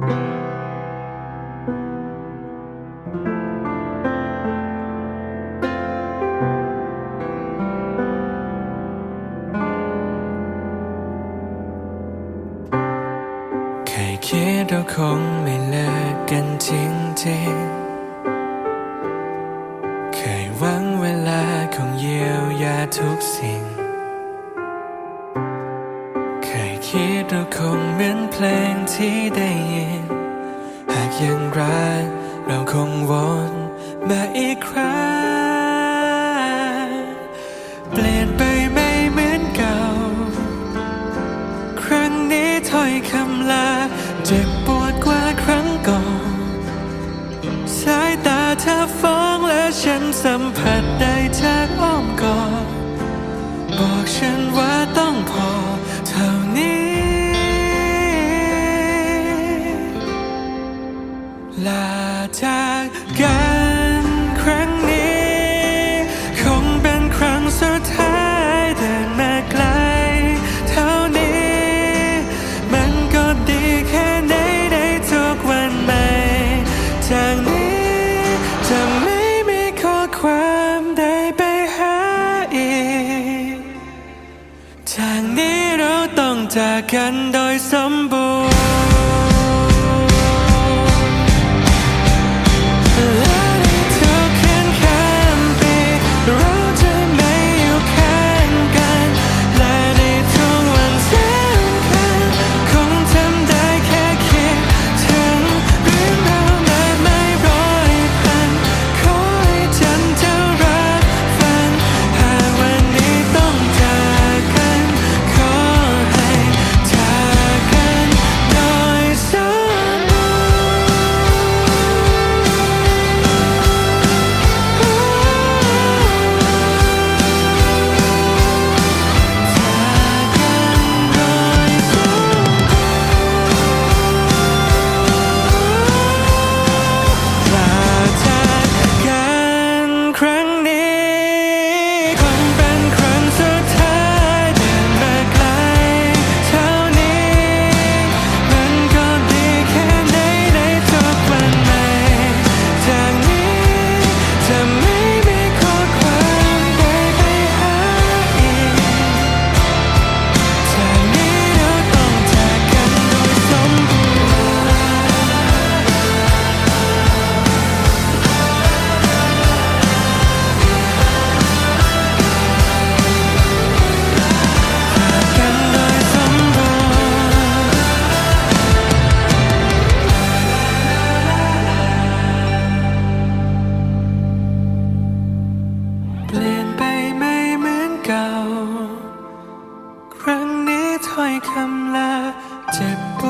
เคยคิดเราคงไม่เลิกกันจริงๆ เคยหวังเวลาคงเยียวยาทุกสิ่ง คยคิดเราคงเหมือนเพลงที่ได้ยิน หากยังรักเราคงวนมาอีกครั้ง เปลี่ยนไปไม่เหมือนเก่า ครั้งนี้ถ้อยคำลา เจ็บปวดกว่าครั้งก่อน สายตาเธอฟ้องและฉันสัมผัสได้จากอ้อมกอดบอกฉัน ลาจากกันครั้งนี้ คงเป็นครั้งสุดท้ายเดินมาไกล เท่านี้ มันก็ดีแค่ไหนในทุกวันใหม่ จากนี้จะไม่มีข้อความใดไปหาอีก จากนี้เราต้องจากกันโดยสมบูรณ์่า ครั้งนี้ถ้อยคำลาเจ็บปว